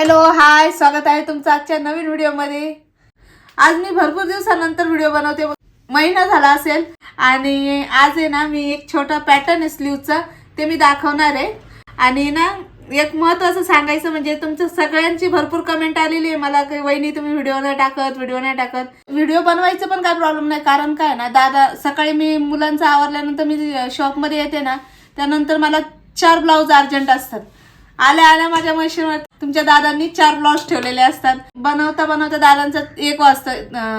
Hello hi स्वागत आहे तुमचं आजच्या नवीन व्हिडिओमध्ये. आज मी भरपूर दिवसानंतर व्हिडिओ बनवते. महिना झाला असेल आणि आज आहे ना मी एक छोटा पॅटर्न आहे स्लीवचा ते मी दाखवणार आहे. आणि ना एक महत्त्वाचं सांगायचं म्हणजे तुमच्या सगळ्यांची भरपूर कमेंट आलेली आहे. मला की वहिनी तुम्ही व्हिडिओ नाही टाकत व्हिडिओ नाही टाकत. व्हिडिओ बनवायचं पण काय प्रॉब्लेम नाही. कारण काय ना दादा सकाळी मी मुलांचं आवरल्यानंतर मी शॉपमध्ये येते ना त्यानंतर मला चार ब्लाऊज अर्जंट असतात. आल्या आल्या माझ्या मशीनवर तुमच्या दादांनी चार ब्लाऊज ठेवलेले असतात. बनवता बनवता दादांचा एक वाजता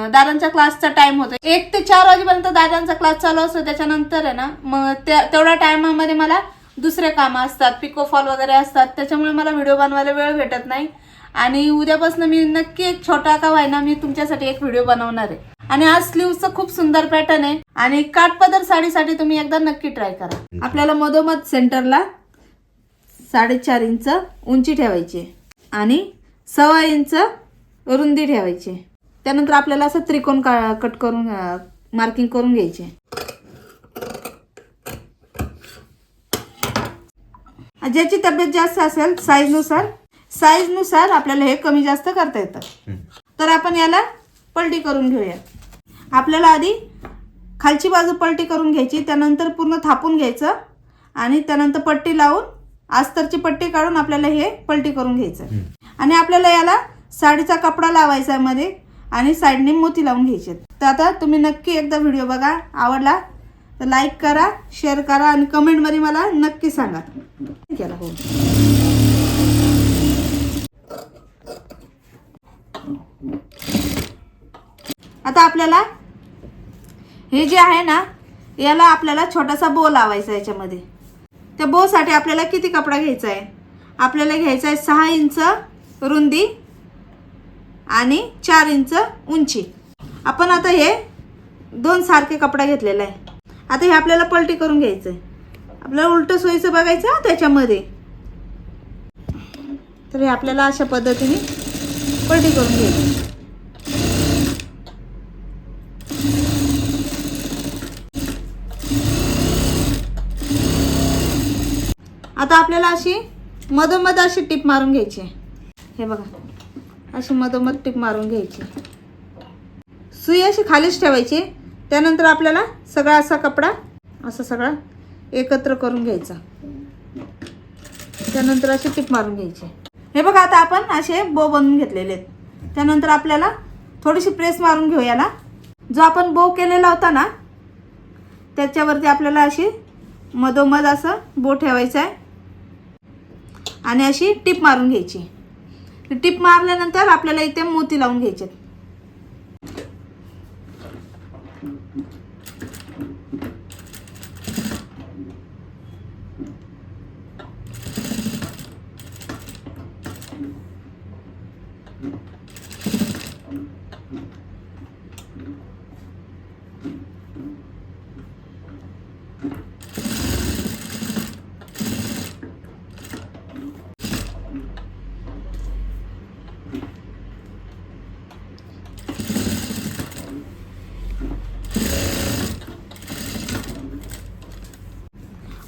दादांच्या क्लासचा टाइम होतो एक ते चार वाजेपर्यंत दादांचा क्लास चालू असतो. त्याच्यानंतर आहे ना मग तेवढ्या टायमामध्ये मला दुसरे कामं असतात. पिको फॉल वगैरे असतात. त्याच्यामुळे मला व्हिडिओ बनवायला वेळ भेटत नाही. आणि उद्यापासून मी नक्की एक छोटा का व्हायना मी तुमच्यासाठी एक व्हिडिओ बनवणार आहे. आणि आज स्लीवचं खूप सुंदर पॅटर्न आहे. आणि काठपदर साडीसाठी तुम्ही एकदा नक्की ट्राय करा. आपल्याला मधोमध सेंटरला साडेचार इंच उंची ठेवायची आणि सव्वा इंच रुंदी ठेवायची. त्यानंतर आपल्याला असं त्रिकोण का कट करून मार्किंग करून घ्यायचे. ज्याची तब्येत जास्त असेल साईजनुसार साईजनुसार आपल्याला हे कमी जास्त करता येतं. तर आपण याला पलटी करून घेऊया. आपल्याला आधी खालची बाजू पलटी करून घ्यायची त्यानंतर पूर्ण थापून घ्यायचं आणि त्यानंतर पट्टी लावून अस्तरची पट्टी काढून आपल्याला हे पलटी करून घ्यायचं आणि आपल्याला याला साडीचा कपडा लावायचा आहे मध्ये आणि साईडने मोती लावून घ्यायचे तर आता तुम्ही नक्की एकदा व्हिडिओ बघा आवडला तर लाईक करा शेअर करा आणि कमेंटमध्ये मला नक्की सांगा. केला हो. आता आपल्याला हे जे आहे ना याला आपल्याला छोटासा बो लावायचा याच्यामध्ये. त्या बोसाठी आपल्याला किती कपडा घ्यायचा आहे आपल्याला घ्यायचा आहे सहा इंच रुंदी आणि चार इंच उंची. आपण आता हे दोन सारखे कपडा घेतलेला आहे. आता हे आपल्याला पलटी करून घ्यायचं आहे आपल्याला उलटं सोयीचं बघायचं त्याच्यामध्ये. तर हे आपल्याला अशा पद्धतीने पलटी करून घ्यायचं आता आपल्याला अशी मधोमध अशी टिप मारून घ्यायची. हे बघा. अशी मधोमध टिप मारून घ्यायची. सुई अशी खालीच ठेवायची. त्यानंतर आपल्याला सगळा असा कपडा असा सगळा एकत्र करून घ्यायचा. त्यानंतर अशी टिप मारून घ्यायची. हे बघा आता आपण असे बो बनवून घेतलेले आहेत. त्यानंतर आपल्याला थोडीशी प्रेस मारून घेऊ याला. जो आपण बो केलेला होता ना त्याच्यावरती आपल्याला अशी मधोमध असं बो ठेवायचं आहे. आणि अशी टिप मारून घ्यायची. टिप मारल्यानंतर आपल्याला इथे मोती लावून घ्यायचे.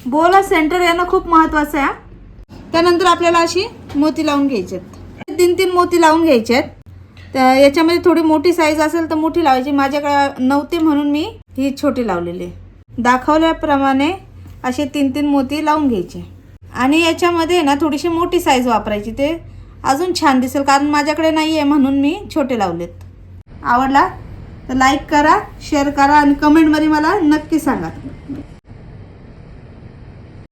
बोला सेंटर येणं खूप महत्वाचं आहे त्यानंतर आपल्याला अशी मोती लावून घ्यायचे आहेत. तीन तीन मोती लावून घ्यायचे आहेत. तर याच्यामध्ये थोडी मोठी साईज असेल तर मोठी लावायची. माझ्याकडे नव्हती म्हणून मी ही छोटी लावलेली आहे. दाखवल्याप्रमाणे असे तीन तीन मोती लावून घ्यायचे. आणि याच्यामध्ये ना थोडीशी मोठी साईज वापरायची. ते अजून छान दिसेल कारण माझ्याकडे नाही आहे म्हणून मी छोटे लावलेत. आवडला? तर लाईक करा शेअर करा आणि कमेंटमध्ये मला नक्की सांगा.